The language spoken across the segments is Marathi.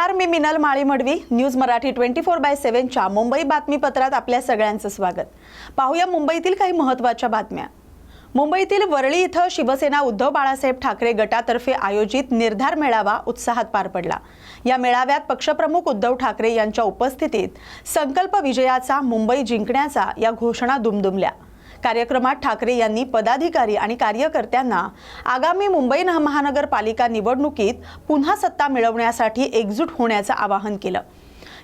नमस्कार मी Minal Mali Madvi news Marathi twenty four by सेव्हनच्या Mumbai बातमीपत्रात आपल्या सगळ्यांचं स्वागत. पाहूया मुंबईतील काही महत्त्वाच्या बातम्या. मुंबईतील वरळी इथं शिवसेना उद्धव बाळासाहेब ठाकरे गटातर्फे आयोजित निर्धार मेळावा उत्साहात पार पडला. या मेळाव्यात पक्षप्रमुख उद्धव ठाकरे यांच्या उपस्थितीत संकल्प विजयाचा मुंबई जिंकण्याचा या घोषणा दुमदुमल्या. कार्यक्रमात ठाकरे यांनी पदाधिकारी आणि कार्यकर्त्यांना आगामी मुंबई महानगरपालिका निवडणुकीत पुन्हा सत्ता मिळवण्यासाठी एकजूट होण्याचं आवाहन केलं.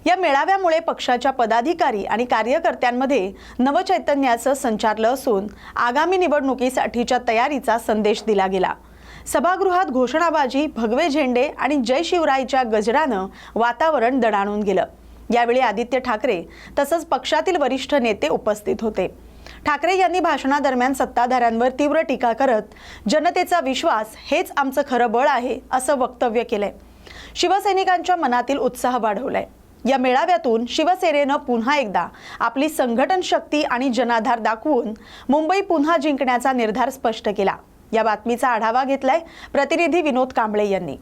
या मेळाव्यामुळे पक्षाच्या पदाधिकारी आणि कार्यकर्त्यांमध्ये नवचैतन्याचं संचारलं असून आगामी निवडणुकीसाठीच्या तयारीचा संदेश दिला गेला. सभागृहात घोषणाबाजी भगवे झेंडे आणि जय शिवरायच्या गजरानं वातावरण दणाणून गेलं. यावेळी आदित्य ठाकरे तसंच पक्षातील वरिष्ठ नेते उपस्थित होते. ठाकरे यांनी भाषणादरम्यान सत्ताधाऱ्यांवर तीव्र टीका करत जनतेचा विश्वास हेच आमचं खरं बळ आहे असं वक्तव्य केलंय. शिवसैनिकांच्या मनातील उत्साह वाढवलाय. या मेळाव्यातून शिवसेनेनं पुन्हा एकदा आपली संघटन शक्ती आणि जनाधार दाखवून मुंबई पुन्हा जिंकण्याचा निर्धार स्पष्ट केला. या बातमीचा आढावा घेतलाय प्रतिनिधी विनोद कांबळे यांनी.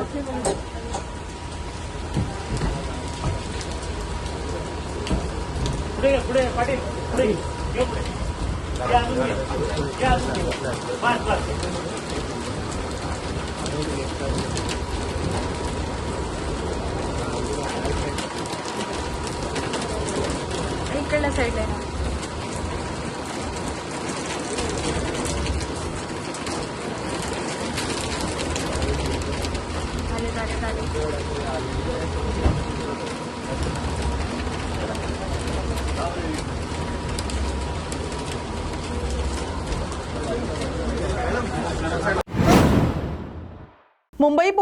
어떻 게.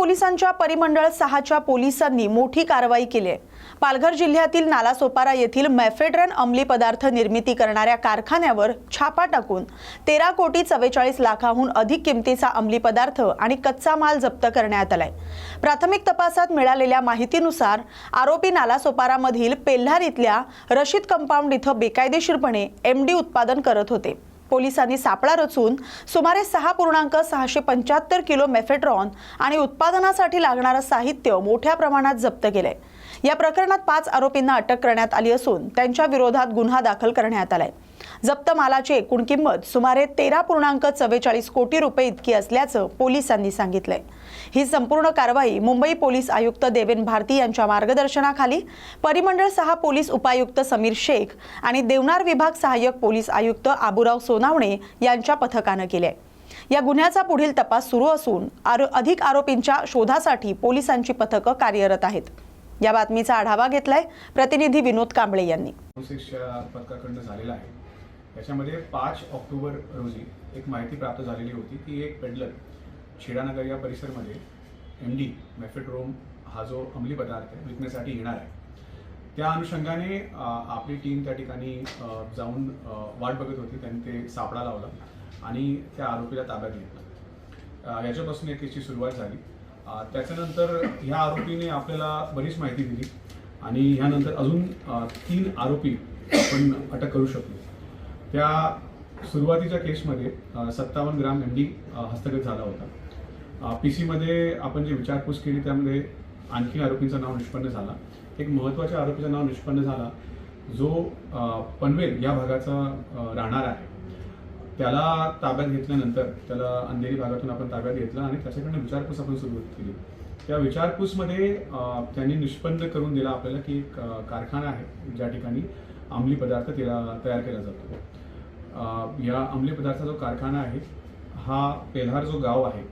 पोलिसांच्या परिमंडळ सहाच्या पोलिसांनी मोठी कारवाई केली आहे. पालघर जिल्ह्यातील नालासोपारा येथील मॅफेड्रन अंमली पदार्थ निर्मिती करणाऱ्या कारखान्यावर छापा टाकून तेरा कोटी चव्वेचाळीस लाखाहून अधिक किमतीचा अंमली पदार्थ आणि कच्चा माल जप्त करण्यात आलाय. प्राथमिक तपासात मिळालेल्या माहितीनुसार आरोपी नालासोपारामधील पेल्हार इथल्या रशीद कंपाऊंड इथं बेकायदेशीरपणे एमडी उत्पादन करत होते. पोलिसांनी सापळा रचून सुमारे सहा पूर्णांक सहाशे पंच्याहत्तर किलो मेफेट्रॉन आणि उत्पादनासाठी लागणारं साहित्य मोठ्या प्रमाणात जप्त केलंय. या प्रकरणात पाच आरोपींना अटक करण्यात आली असून त्यांच्या विरोधात गुन्हा दाखल करण्यात आलाय. जप्त मालाची एकूण किंमत सुमारे तेरा पूर्णांक चव्वेचाळीस कोटी रुपये इतकी असल्याचं पोलिसांनी सांगितलंय. ही संपूर्ण कारवाई मुंबई पोलीस आयुक्त देवेन भारती यांच्या मार्गदर्शनाखाली परिमंडळ सहा पोलीस उपायुक्त समीर शेख आणि देवनार विभाग सहाय्यक पोलीस आयुक्त आबुराव सोनावणे यांच्या पथकानं केले या गुन्ह्याचा पुढील तपास सुरू असून आरो- अधिक आरोपींच्या शोधासाठी पोलिसांची पथकं कार्यरत आहेत. या बातमीचा आढावा घेतलाय प्रतिनिधी विनोद कांबळे यांनी. झालेला आहे. त्याच्यामध्ये पाच ऑक्टोबर रोजी एक माहिती प्राप्त झालेली होती. की एक पेडलर छेडानगर या परिसरमध्ये एम डी मेफेट्रोम हा जो अंमली पदार्थ आहे विकण्यासाठी येणार आहे. त्या अनुषंगाने आपली टीम त्या ठिकाणी जाऊन वाट बघत होती. त्यांनी ते सापळा लावला आणि त्या आरोपीला ताब्यात घेतलं. याच्यापासून या केसची सुरुवात झाली. त्याच्यानंतर ह्या आरोपीने आपल्याला बरीच माहिती दिली आणि ह्यानंतर अजून तीन आरोपी आपण अटक करू शकलो. त्या सुरुवातीच्या केसमध्ये सत्तावन्न ग्राम एम डी हस्तगत झाला होता. पी सीमध्ये आपण जी विचारपूस केली त्यामध्ये आणखी आरोपींचं नाव निष्पन्न झाला. एक महत्त्वाच्या आरोपीचं नाव निष्पन्न झाला जो पनवेल या भागाचा राहणार आहे. त्याला ताब्यात घेतल्यानंतर त्याला अंधेरी भागातून आपण ताब्यात घेतला आणि त्याच्याकडनं विचारपूस आपण सुरुवात केली. त्या विचारपूसमध्ये त्यांनी निष्पन्न करून दिला आपल्याला की एक कारखाना आहे ज्या ठिकाणी अंमली पदार्थ तेला तयार केला जातो. या अंमली पदार्थाचा जो कारखाना आहे हा पेल्हार जो गाव आहे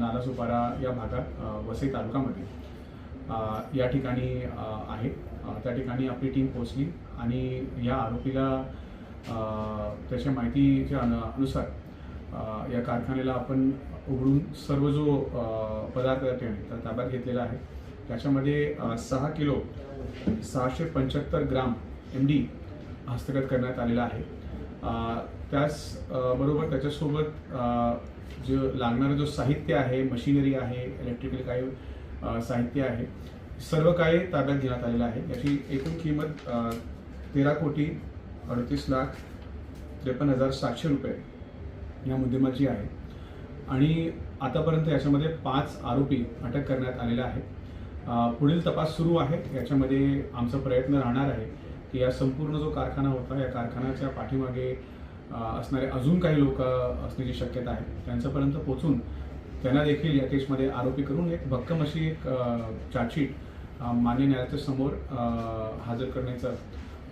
नालासुपारा या भागात वसई तालुक्यामध्ये या ठिकाणी आहे. त्या ठिकाणी आपली टीम पोहोचली आणि या आरोपीला त्याच्या माहितीच्या अनुसार या कारखान्याला आपण उघडून सर्व जो पदार्थ त्या ताब्यात घेतलेला आहे. त्याच्यामध्ये सहा किलो सहाशे पंच्याहत्तर ग्राम एम डी हस्तगत करण्यात आलेला आहे. त्याच बरोबर त्याच्यासोबत जे जो लागणारं जो साहित्य आहे मशिनरी आहे इलेक्ट्रिकल काही साहित्य आहे सर्व काही ताब्यात घेण्यात आलेलं आहे. याची एकूण किंमत तेरा कोटी अडतीस लाख त्रेपन्न हजार सातशे रुपये या मुद्देमाची आहे. आणि आतापर्यंत याच्यामध्ये पाच आरोपी अटक करण्यात आलेले आहेत. पुढील तपास सुरू आहे. याच्यामध्ये आमचा प्रयत्न राहणार आहे. की या संपूर्ण जो कारखाना होता या कारखान्याच्या पाठीमागे असणारे अजून काही लोक असण्याची शक्यता आहे. त्यांच्यापर्यंत पोचून त्यांना देखील या केसमध्ये आरोपी करून एक भक्कम अशी एक चार्जशीट मान्य न्यायालयाच्या समोर हजर करण्याचं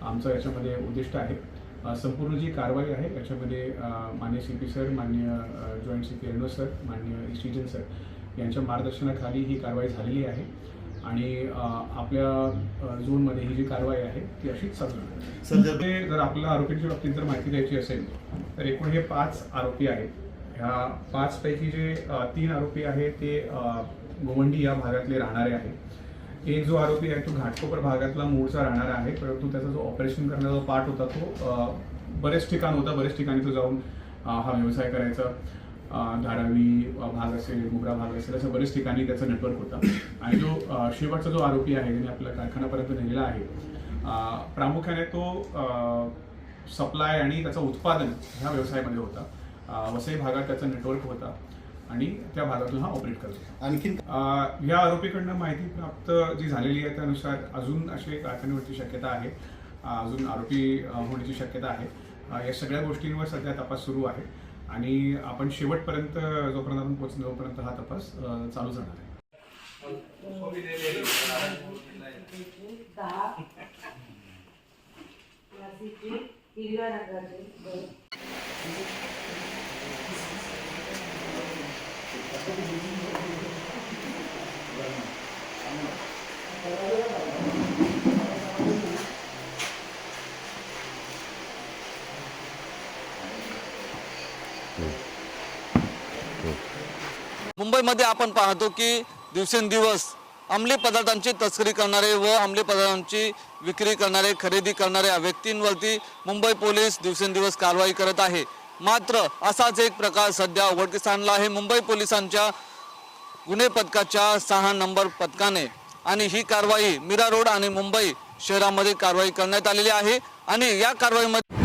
आमचं याच्यामध्ये उद्दिष्ट आहे. संपूर्ण जी कारवाई आहे याच्यामध्ये मान्य सी पी सर मान्य joint C P Renu sir मान्य इस्टिजन सर यांच्या मार्गदर्शनाखाली ही कारवाई झालेली आहे. आणि आपल्या झोनमध्ये ही जी कारवाई आहे ती अशीच चालू आहे. सर ते जर आपल्याला आरोपींच्या बाबतीत जर माहिती द्यायची असेल तर एकूण हे पाच आरोपी आहेत. ह्या पाच पैकी जे तीन आरोपी आहेत ते गोवंडी या भागातले राहणारे आहेत. एक जो आरोपी आहे तो घाटकोपर भागातला मूळचा राहणारा आहे परंतु त्याचा जो ऑपरेशन करण्याचा पार्ट होता तो बरेच ठिकाण होता. बरेच ठिकाणी तो जाऊन हा व्यवसाय करायचा. धारावी भाग असेल मुगरा भाग असेल असं बरेच ठिकाणी त्याचं नेटवर्क होता. आणि जो शेवटचा जो आरोपी आहे ज्याने आपल्या कारखान्यापर्यंत नेलेला आहे प्रामुख्याने तो सप्लाय आणि त्याचं उत्पादन ह्या व्यवसायामध्ये होता. वसई भागात त्याचा नेटवर्क होता आणि त्या भागातून हा ऑपरेट करत होता. आणखीन? अ, या आरोपीकडनं माहिती प्राप्त जी झालेली आहे त्यानुसार अजून अशी कारखाने होण्याची शक्यता आहे. अजून आरोपी होण्याची शक्यता आहे. या सगळ्या गोष्टींवर सध्या तपास सुरू आहे. आणि आपण शेवटपर्यंत जोपर्यंत आपण पोहोचतो तोपर्यंत हा तपास चालू जाणार आहे मुंबईमध्ये आपण पाहतो की दिवसेंदिवस अंमली पदार्थांची तस्करी करणारे व अंमली पदार्थांची विक्री करणारे खरेदी करणाऱ्या व्यक्तींवरती मुंबई पोलीस दिवसेंदिवस कारवाई करत आहे. मात्र असाच एक प्रकार सध्या उघडकीस आणला आहे. मुंबई पोलिसांच्या गुन्हे पथकाच्या सहा नंबर पथकाने आणि ही कारवाई मीरा रोड आणि मुंबई शहरामध्ये कारवाई करण्यात आलेली आहे. आणि या कारवाईमध्ये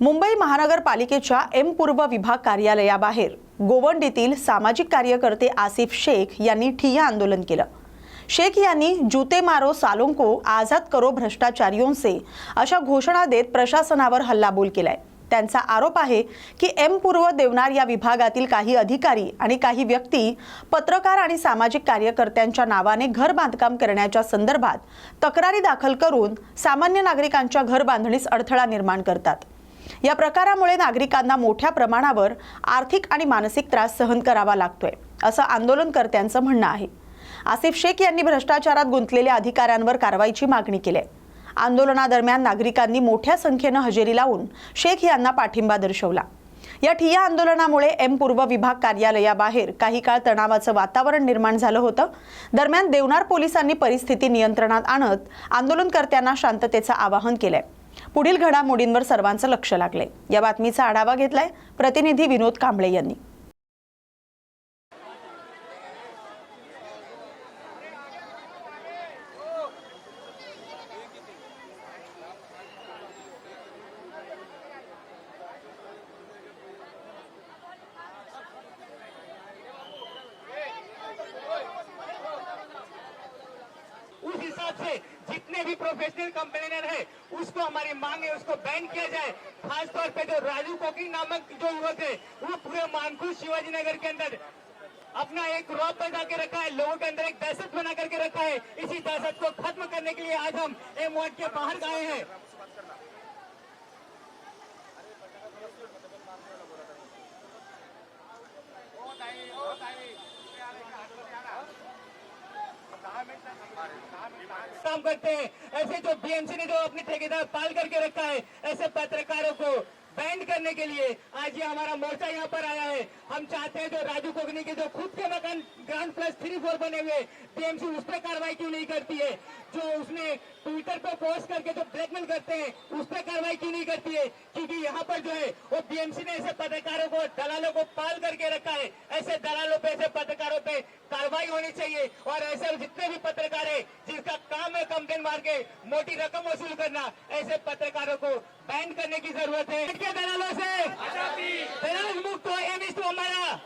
मुंबई महानगरपालिकेच्या एम पूर्व विभाग कार्यालयाबाहेर गोवंडीतील सामाजिक कार्यकर्ते आसिफ शेख यांनी ठिय्या आंदोलन केलं. शेख यांनी जूते मारो सालों को आझाद करो भ्रष्टाचारियों से अशा घोषणा देत प्रशासनावर हल्लाबोल केलाय. त्यांचा आरोप आहे की एम पूर्व देवनार या विभागातील काही अधिकारी आणि काही व्यक्ती पत्रकार आणि सामाजिक कार्यकर्त्यांच्या नावाने घर बांधकाम करण्याच्या संदर्भात तक्रारी दाखल करून सामान्य नागरिकांच्या घर बांधणीस अडथळा निर्माण करतात. या प्रकारामुळे नागरिकांना मोठ्या प्रमाणावर आर्थिक आणि मानसिक त्रास सहन करावा लागतोय असं आंदोलनकर्त्यांचं म्हणणं आहे. आसिफ शेख यांनी भ्रष्टाचारात गुंतलेल्या अधिकाऱ्यांवर कारवाईची मागणी केली. आहे. आंदोलनादरम्यान नागरिकांनी मोठ्या संख्येनं हजेरी लावून शेख यांना पाठिंबा दर्शवला. या ठिय्या आंदोलनामुळे एम पूर्व विभाग कार्यालयाबाहेर काही काळ तणावाचं वातावरण निर्माण झालं होतं. दरम्यान देवनार पोलिसांनी परिस्थिती नियंत्रणात आणत आंदोलनकर्त्यांना शांततेचं आवाहन केलंय. पुढील घडामोडींवर सर्वांचं लक्ष लागलंय. या बातमीचा आढावा घेतलाय प्रतिनिधी विनोद कांबळे यांनी. शिवाजी नगर के अंदर। अपना एक रौब बना के रखा है, लोगों के अंदर एक दहशत बना करके रखा है। इसी दहशत को खत्म करने के लिए आज हम एम वार्ड के बाहर आए हैं। काम करते हैं। ऐसे जो बीएमसी ने जो अपने ठेकेदार पाल करके रखा है, ऐसे पत्रकारों को बैंड करने के लिए आज ये हमारा मोर्चा यहाँ पर आया है। हम चाहते हैं जो राजू कोगनी के जो खुद के मकान ग्राउंड प्लस थ्री फोर बने हुए बीएमसी उस पर कार्रवाई क्यों नहीं करती है? जो उसने ट्विटर पर पोस्ट करके जो ब्लैकमेल करते हैं, उस पर कार्रवाई क्यों नहीं करती है? क्योंकि यहाँ पर जो है, वो बीएमसी ने ऐसे पत्रकारों को, दलालों को पाल करके रखा है। ऐसे दलालों पे, ऐसे पत्रकारों पे कार्रवाई होनी चाहिए। और ऐसे जितने भी पत्रकार है जिसका काम है कंप्लेन मार के मोटी रकम वसूल करना ऐसे पत्रकारों को बैन करने की ज़रूरत है। के दलालों से दलाल मुक्त हो एम तो हमारा।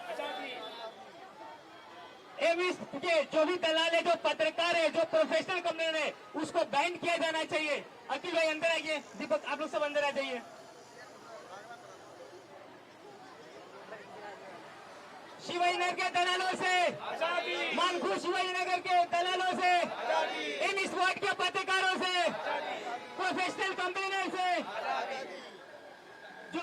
एविस के जो भी दलाल है जो पत्रकार है जो प्रोफेशनल कंप्लेन है उसको बैन किया जाना चाहिए। अखिल भाई अंदर आइए। दीपक आप लोग सब अंदर आ जाइए। शिवाजीनगर के दलालों से। मानखू शिवाजीनगर के दलालों से। इन स्पॉट के पत्रकारों से। प्रोफेशनल कंपनी से। जो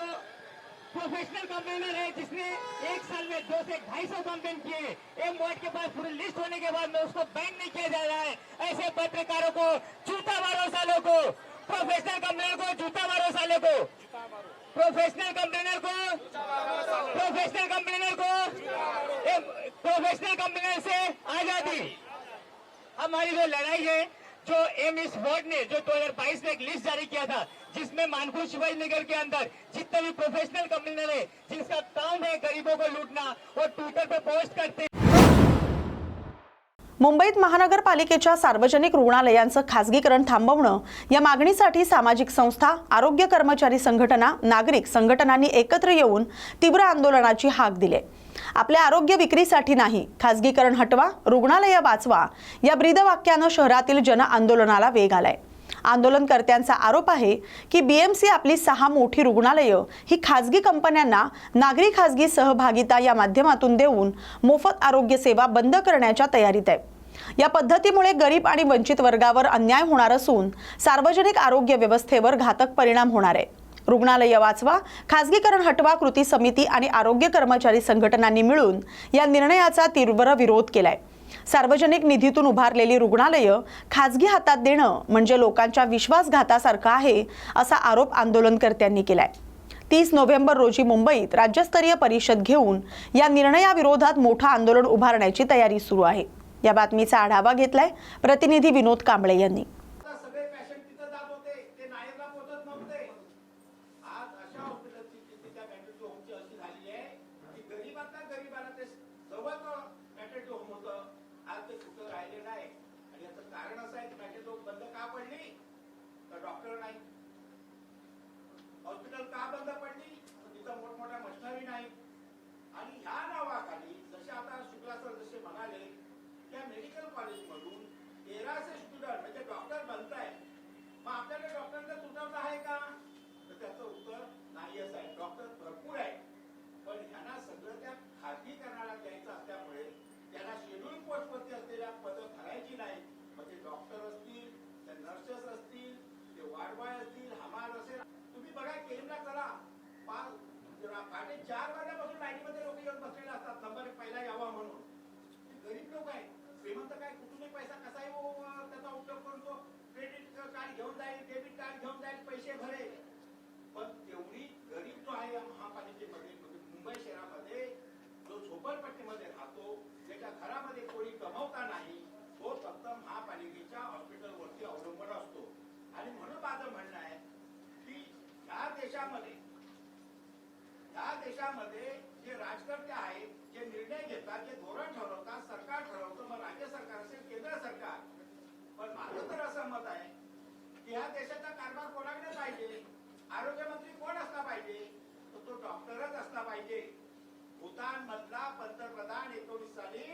प्रोफेशनल कंप्लेनर है जिसने एक साल में दो से ढाई सौ कंप्लेन किए एम वार्ड के पास पूरी लिस्ट होने के बाद में उसको बैन नहीं किया जा रहा है। ऐसे पत्रकारों को जूता मारो सालों को। प्रोफेशनल कंप्लेनर को जूता मारो सालों को। प्रोफेशनल कंप्लेनर को प्रोफेशनल कंप्लेनर को प्रोफेशनल कंप्लेनर से आज़ादी। हमारी जो लड़ाई है, जो एम इस बोर्ड ने, जो 2022 में एक लिस्ट जारी किया था, जिसमें मानखुर शिवाजी नगर के अंदर जितने भी प्रोफेशनल कंपनी है जिसका काम है गरीबों को लूटना, वो ट्विटर पर पोस्ट करते मुंबईत महानगरपालिकेच्या सार्वजनिक रुग्णालयांचं खासगीकरण थांबवणं या मागणीसाठी सामाजिक संस्था आरोग्य कर्मचारी संघटना नागरिक संघटनांनी एकत्र येऊन तीव्र आंदोलनाची हाक दिली आपल्या आरोग्य विक्रीसाठी नाही खासगीकरण हटवा रुग्णालय वाचवा या ब्रीदवाक्यानं शहरातील जन आंदोलनाला वेग आलाय. आंदोलनकर्त्यांचा आरोप आहे की बीएमसी आपली सहा मोठी रुग्णालयं ही खाजगी कंपन्यांना नागरी खाजगी सहभागिता या माध्यमातून देऊन मोफत आरोग्य सेवा बंद करण्याच्या तयारीत आहे. या पद्धतीमुळे गरीब आणि वंचित वर्गावर अन्याय होणार असून सार्वजनिक आरोग्य व्यवस्थेवर घातक परिणाम होणार आहे. रुग्णालय वाचवा खासगीकरण हटवा कृती समिती आणि आरोग्य कर्मचारी संघटनांनी मिळून या निर्णयाचा तीव्र विरोध केलाय. सार्वजनिक निधीतून उभारलेली रुग्णालयं खाजगी हातात देणं म्हणजे लोकांच्या विश्वासघातासारखं आहे असा आरोप आंदोलनकर्त्यांनी केलाय. तीस नोव्हेंबर रोजी मुंबईत राज्यस्तरीय परिषद घेऊन या निर्णयाविरोधात मोठं आंदोलन उभारण्याची तयारी सुरू आहे. या बातमीचा आढावा घेतलाय प्रतिनिधी विनोद कांबळे यांनी. सगळे तिथं जात होते ते नव्हते आज अशा त्या झाली आहे आज ते राहिले नाही आणि याचं कारण की होम बंद का पडली तर डॉक्टर नाही हॉस्पिटल का बंद पडली तिथं मोठमोठ्या मशिनरी नाही आणि ह्या नावाखाली जशा आता शुक्ला सर मेडिकल कॉलेजमधून तेराशे स्टुडंट म्हणजे डॉक्टर बनताय. मग आपल्याला डॉक्टरांचा तुटवडा आहे का? तर त्याचं उत्तर नाहीच आहे. डॉक्टर भरपूर आहे पण ह्यांना सगळं त्या खाजगीकरणाला द्यायचं असल्यामुळे त्यांना शेड्यूल पोस्टवरती असलेल्या पदं भरायची नाही. मग ते डॉक्टर असतील ते नर्सेस असतील ते वार्डबॉय असतील हमाल असेल. तुम्ही बघा केमला चला. पाच म्हणजे पहाटे चार वाजल्यापासून लाईनीमध्ये लोक येऊन बसलेले असतात. नंबर पहिला यावा म्हणून ते गरीब लोक आहेत श्रीमंत काय कुठूनही पैसा कसाही आहे त्याचा उपयोग करून तो क्रेडिट कार्ड घेऊन जाईल डेबिट कार्ड घेऊन जाईल पैसे भरेल. पण तेवढी गरीब जो आहे या महापालिकेमध्ये म्हणजे मुंबई शहरामध्ये जो झोपडपट्टीमध्ये राहतो ज्याच्या घरामध्ये कोणी कमवता नाही तो फक्त महापालिकेच्या हॉस्पिटलवरती अवलंबून असतो. आणि म्हणून माझं म्हणणं आहे की ह्या देशामध्ये ह्या देशामध्ये जे राजकर्ते आहेत जे निर्णय घेतात जे धोरण ठरवतात सरकार ठरवतं मग राज्य सरकार असेल केंद्र सरकार. पण माझं तर असं मत आहे की ह्या देशाचा कारभार कोणाकडे पाहिजे? आरोग्यमंत्री कोण असला पाहिजे? तर तो डॉक्टरच असला पाहिजे. भूतान मधला पंतप्रधान एकोणीस साली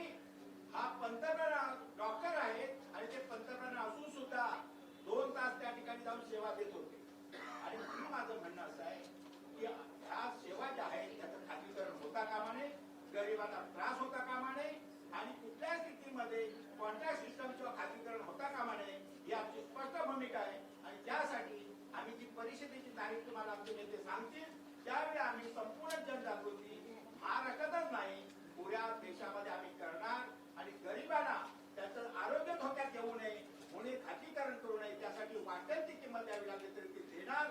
हा पंतप्रधान डॉक्टर आहेत आणि ते पंतप्रधान असून सुद्धा दोन तास त्या ठिकाणी जाऊन सेवा देत होते. आणि म्हणून माझं म्हणणं असं आहे की ह्या सेवा ज्या आहेत त्याचं खात्रीकरण होता कामाने गरिबांना त्रास होता कामा नये आणि कुठल्या स्थितीमध्ये कोणत्या सिस्टमचं खाजगीकरण होता कामा नये ही आमची स्पष्ट भूमिका आहे. आणि त्यासाठी आम्ही जी परिषदेची तारीख तुम्हाला आमचे नेते सांगतील त्यावेळी आम्ही संपूर्ण जनजागृती महाराष्ट्रातच नाही पुऱ्या देशामध्ये आम्ही करणार आणि गरिबांना त्याचं आरोग्य धोक्यात येऊ नये म्हणून खाजगीकरण करू नये त्यासाठी वाटेल ती किंमत द्यावी लागली तरी ती देणार.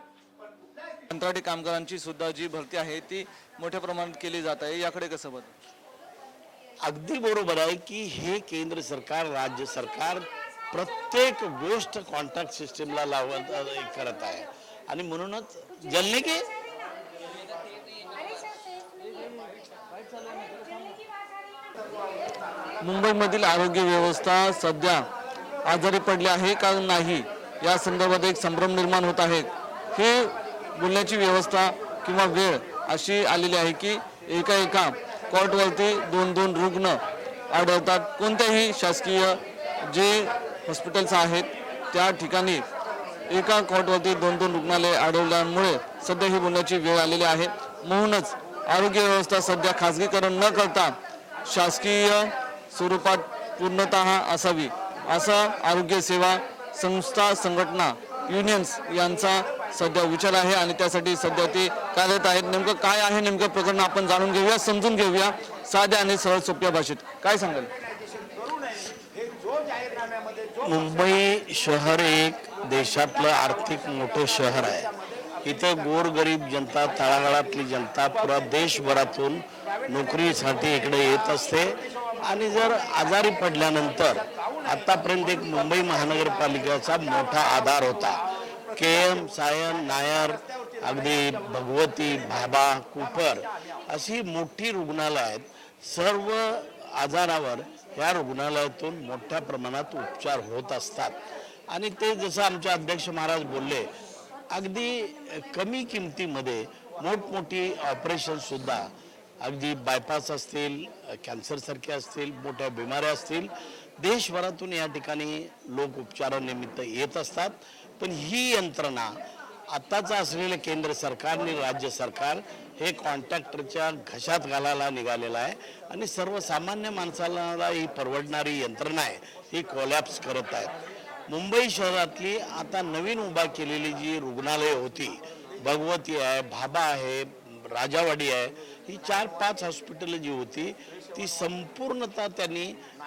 कंत्राटी कामगारांची सुद्धा जी भरती आहे ती मोठ्या प्रमाणात केली जात आहे. याकडे कसं बघ? अगदी बरोबर आहे की हे केंद्र सरकार राज्य सरकार प्रत्येक गोष्ट कॉन्ट्रॅक्ट सिस्टीमला लावत अ, करत आहे. आणि म्हणूनच जलने की मुंबईमधील आरोग्य व्यवस्था सध्या आजारी पडली आहे का नाही? या संदर्भात एक संभ्रम निर्माण होत आहे. ही बोलण्याची व्यवस्था किंवा वेळ अशी आलेली आहे की एका एका कॉटवरती दोन दोन रुग्ण आढळतात. कोणत्याही शासकीय जे हॉस्पिटल्स आहेत त्या ठिकाणी एका कॉटवरती दोन दोन रुग्णालय आढळल्यामुळे सध्या ही बोलण्याची वेळ आलेली आहे. म्हणूनच आरोग्य व्यवस्था सध्या खाजगीकरण न करता शासकीय स्वरूपात पूर्णतः असावी असा आरोग्य सेवा संस्था संघटना युनियन्स यांचा सध्या विचार आहे आणि त्यासाठी सध्या ते कार्यरत आहेत. नेमकं काय आहे? नेमकं प्रकरण आपण जाणून घेऊया समजून घेऊया. साध्या आणि सरळ सोप्या भाषेत. काय सांगाल? मुंबई शहर एक देशातलं आर्थिक मोठं शहर आहे. इथं गोरगरीब जनता तळागाळातली जनता पुरा देशभरातून नोकरीसाठी इकडे येत असते. आणि जर आजारी पडल्यानंतर आतापर्यंत एक मुंबई महानगरपालिकेचा मोठा आधार होता. के एम सायन नायर अगदी भगवती भाबा कुपर अशी मोठी रुग्णालय आहेत. सर्व आजारावर या रुग्णालयातून मोठ्या प्रमाणात उपचार होत असतात. आणि ते जसं आमचे अध्यक्ष महाराज बोलले अगदी कमी किमतीमध्ये मोठमोठी ऑपरेशन सुद्धा अगदी बायपास असतील कॅन्सरसारखे असतील मोठ्या बिमाऱ्या असतील देशभरातून या ठिकाणी लोक उपचारानिमित्त येत असतात. पण ही यंत्रणा आत्ताचं असलेलं केंद्र सरकार आणि राज्य सरकार हे कॉन्ट्रॅक्टरच्या घशात घालायला निघालेलं आहे. आणि सर्वसामान्य माणसाला ही परवडणारी यंत्रणा आहे. ही कोलॅप्स करत आहेत. मुंबई शहरातली आता नवीन उभा केलेली जी रुग्णालय होती भगवती आहे भाबा आहे राजावाडी आहे ही चार पाच हॉस्पिटल जी होती ती संपूर्णतः त्यांनी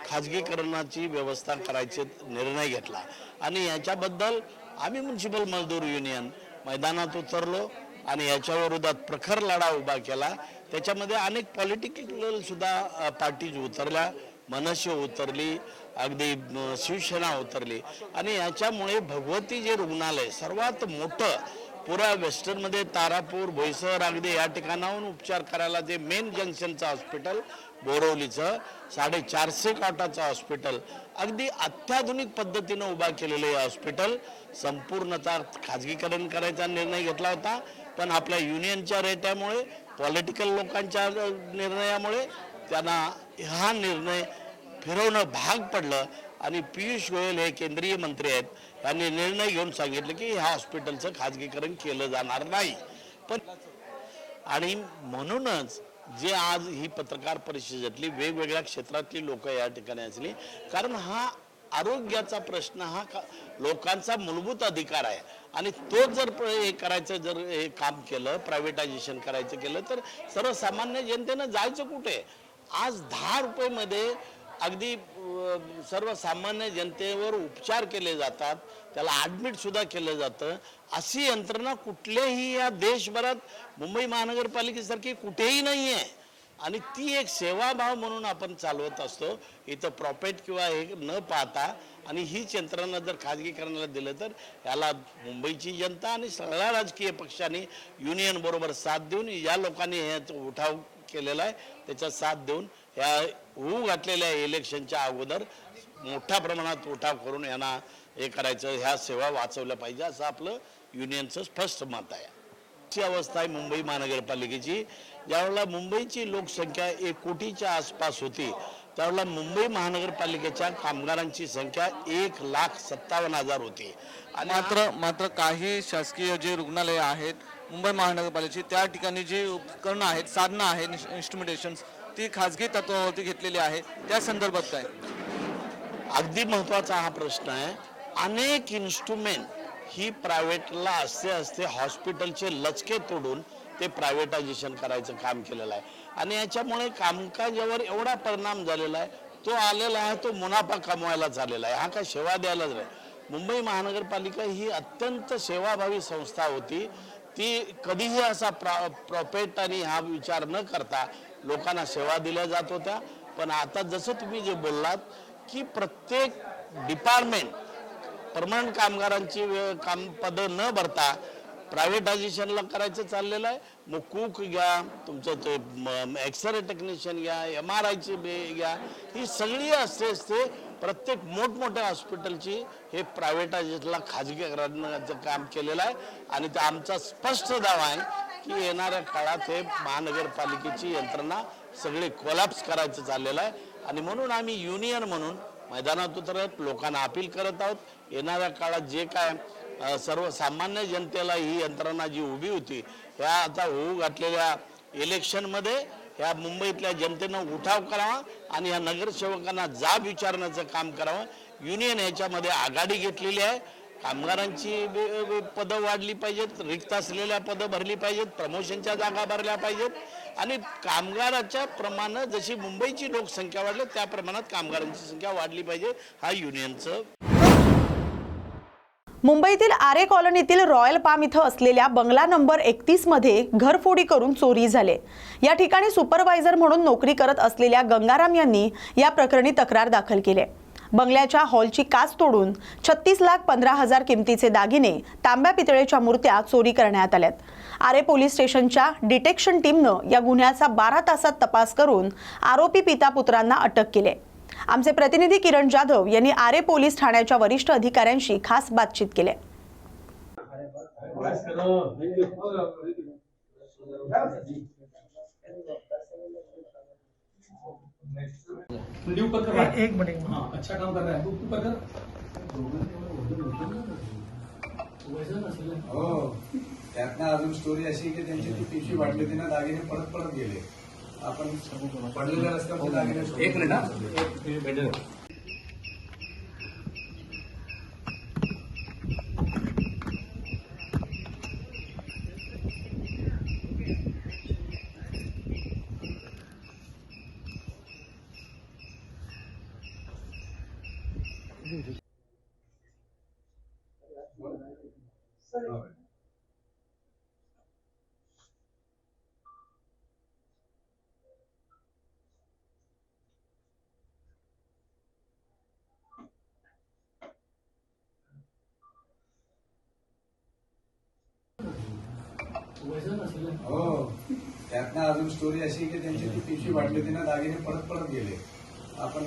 खाजगीकरणाची व्यवस्था करायचे निर्णय घेतला. आणि याच्याबद्दल आम्ही म्युन्सिपल मजदूर युनियन मैदानात उतरलो आणि याच्या विरोधात प्रखर लढा उभा केला. त्याच्यामध्ये अनेक पॉलिटिकल सुद्धा पार्टीज उतरल्या. मनस्य उतरली. अगदी शिवसेना उतरली. आणि याच्यामुळे भगवती जे रुग्णालय सर्वात मोठं पुरा वेस्टर्नमध्ये तारापूर भोईसर अगदी या ठिकाणाहून उपचार करायला जे मेन जंक्शनचं हॉस्पिटल बोरवलीचं साडेचारशे काटाचं हॉस्पिटल अगदी अत्याधुनिक पद्धतीनं उभा केलेलं हे हॉस्पिटल संपूर्णतः खाजगीकरण करायचा निर्णय घेतला होता पण आपल्या युनियनच्या रेट्यामुळे पॉलिटिकल लोकांच्या निर्णयामुळे त्यांना हा निर्णय फिरवणं भाग पडलं. आणि पियुष गोयल हे केंद्रीय मंत्री आहेत. त्यांनी निर्णय घेऊन सांगितलं की ह्या हॉस्पिटलचं खाजगीकरण केलं जाणार नाही. पण आणि म्हणूनच जे आज ही पत्रकार परिषदेतली वेगवेगळ्या क्षेत्रातली लोक या ठिकाणी असली कारण हा आरोग्याचा प्रश्न हा लोकांचा मूलभूत अधिकार आहे. आणि तो जर हे करायचं जर हे काम केलं प्रायव्हेटायझेशन करायचं केलं तर सर्वसामान्य जनतेनं जायचं कुठे? आज दहा रुपयेमध्ये अगदी सर्वसामान्य जनतेवर उपचार केले जातात त्याला ॲडमिट सुद्धा केलं जातं. अशी यंत्रणा कुठल्याही या देशभरात मुंबई महानगरपालिकेसारखी कुठेही नाही आहे आणि ती एक सेवाभाव म्हणून आपण चालवत असतो. इथं प्रॉफिट किंवा हे न पाहता आणि हीच यंत्रणा जर खाजगीकरणाला दिलं तर याला मुंबईची जनता आणि सगळ्या राजकीय पक्षांनी युनियन बरोबर साथ देऊन या लोकांनी हे उठाव केलेला आहे. त्याचा साथ देऊन या होऊ घातलेल्या इलेक्शनच्या अगोदर मोठ्या प्रमाणात उठाव करून यांना हे करायचं ह्या सेवा वाचवल्या पाहिजे असं आपलं युनियनचं स्पष्ट मत आहे. अशी अवस्था आहे मुंबई महानगरपालिकेची. ज्यावेळेला मुंबईची लोकसंख्या एक कोटीच्या आसपास होती त्यावेळेला मुंबई महानगरपालिकेच्या कामगारांची संख्या एक लाख सत्तावन्न हजार होती. आणि मात्र मात्र काही शासकीय जे रुग्णालय आहेत मुंबई महानगरपालिकेची त्या ठिकाणी जी उपकरणं आहेत साधनं आहेत इन्स्ट्रुमेंटेशन्स ती खाजगी तत्वावरती घेतलेली आहे. त्या संदर्भात काय? अगदी महत्त्वाचा हा प्रश्न आहे. अनेक इन्स्ट्रुमेंट ही प्रायव्हेटला असते असते हॉस्पिटलचे लचके तोडून ते प्रायव्हेटायझेशन करायचं काम केलेलं आहे. आणि याच्यामुळे कामकाजावर एवढा परिणाम झालेला आहे. तो आलेला आहे तो मुनाफा कमवायला झालेला आहे. हा काय सेवा द्यायलाच नाही. मुंबई महानगरपालिका ही अत्यंत सेवाभावी संस्था होती. ती कधीही असा प्रा प्रॉफिट आणि हा विचार न करता लोकांना सेवा दिल्या जात होत्या. पण आता जसं तुम्ही जे बोललात की प्रत्येक डिपार्टमेंट परमनंट कामगारांची काम पदं न भरता प्रायव्हेटायझेशनला करायचं चाललेलं आहे. मग कुक घ्या तुमचं ते एक्सरे टेक्निशियन घ्या एम आर आयची बे घ्या. ही सगळी असते असते प्रत्येक मोठमोठ्या हॉस्पिटलची हे प्रायव्हेटायझेशनला खाजगी काम केलेलं आहे. आणि ते आमचा स्पष्ट दावा आहे की येणाऱ्या काळात हे महानगरपालिकेची यंत्रणा सगळे कोलॅप्स करायचं चाललेलं आहे. आणि म्हणून आम्ही युनियन म्हणून मैदानात उतरत लोकांना अपील करत आहोत. येणाऱ्या काळात जे काय सर्वसामान्य जनतेला ही यंत्रणा जी उभी होती ह्या आता होऊ घातलेल्या इलेक्शनमध्ये ह्या मुंबईतल्या जनतेनं उठाव करावा आणि या नगरसेवकांना जाब विचारण्याचं काम करावं. युनियन ह्याच्यामध्ये आघाडी घेतलेली आहे. कामगारांची पदं वाढली पाहिजेत रिक्त असलेल्या पदं भरली पाहिजेत प्रमोशनच्या जागा भरल्या पाहिजेत. आणि कामगाराच्या प्रमाणात जशी मुंबईची लोकसंख्या वाढली त्या प्रमाणात कामगारांची संख्या वाढली पाहिजे हा युनियनचं. मुंबईतील आरे कॉलनीतील रॉयल पाम इथं असलेल्या बंगला नंबर एकतीसमध्ये घरफोडी करून चोरी झाले. या ठिकाणी सुपरवायझर म्हणून नोकरी करत असलेल्या गंगाराम यांनी या प्रकरणी तक्रार दाखल केली आहे. बंगल्याच्या हॉलची काच तोडून छत्तीस लाख पंधरा हजार किमतीचे दागिने तांब्या पितळेच्या मूर्त्या चोरी करण्यात आल्यात. आरे पोलीस स्टेशनच्या डिटेक्शन टीमनं या गुन्ह्याचा बारा तासात तपास करून आरोपी पिता पुत्रांना अटक केली आमचे प्रतिनिधी किरण जाधव यांनी आरे पोलीस ठाण्याच्या वरिष्ठ अधिकाऱ्यांशी खास बातचीत केली एक मिनट हाँ अच्छा काम कर रहा है. तू तू कर हो. त्यातनं अजून स्टोरी अशी की त्यांची ती पिशवी वाटली होती ना दागिने परत परत गेले. आपण पडलेल्या रस्त्यावर दागिने एक मिनट हाँ. हो. त्यातनं अजून स्टोरी अशी की त्यांची ती पिशवी वाटली होती ना दागिने परत परत गेले. आपण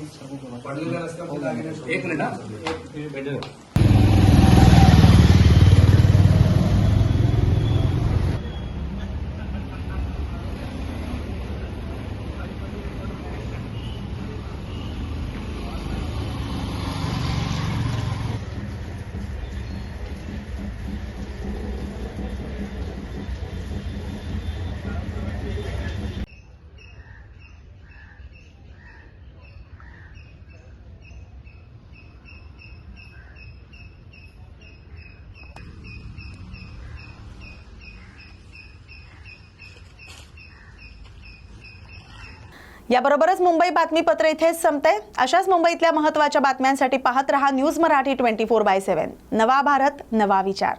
पडलेल्या रस्त्यावर दागिने एक मिनट याबरोबरच मुंबई बातमीपत्र इथेच संपते. अशाच मुंबईतल्या महत्त्वाच्या बातम्यांसाठी पाहत रहा news Marathi twenty four by seven. नवा भारत नवा विचार.